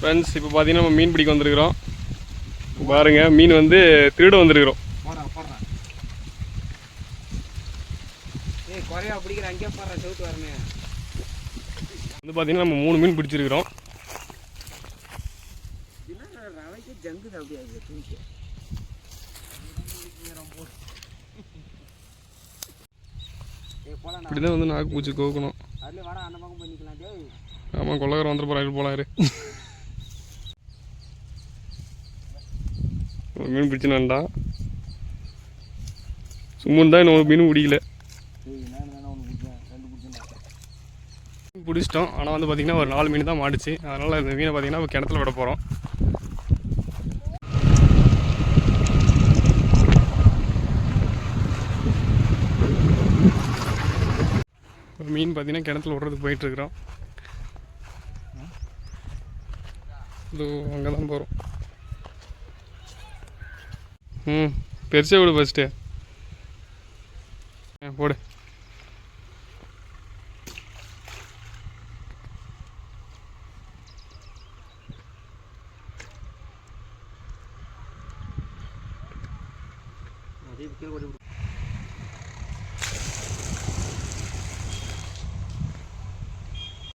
Friends இப்போ பார்த்தீங்கன்னா நம்ம மீன் பிடிக்க வந்திருக்கிறோம். பாருங்க மீன் வந்து திருட வந்திருக்கிறோம். வந்து பார்த்தீங்கன்னா நம்ம மூணு மீன் பிடிச்சிருக்கிறோம். என்ன ரவைக்கு ஜங்குது அப்படியே அது தூக்கி ஏய் போலாம் இப்படி தான் வந்து நாக்கு பூச்சி கோக்கணும். ஆமாம் கொள்ளக்காரன் வந்துட்டு போகிறாரு போலாரு ஒரு மீன் பிடிச்சினான்டா சும்மா தான் இன்னும் மீன் மீனும் பிடிக்கல. பிடிச்சிட்டோம். ஆனால் வந்து பார்த்திங்கன்னா ஒரு நாலு மீன் தான் மாடிச்சு அதனால் இந்த மீனை பார்த்திங்கன்னா இப்போ கிணத்துல விட போகிறோம் ஒரு மீன் பார்த்திங்கன்னா கிணத்துல விட்றதுக்கு போயிட்டுருக்குறோம் இது அங்கே தான் போகிறோம் ம். பெருசாக விடு ஃபஸ்ட்டு போடு. அதே கீழே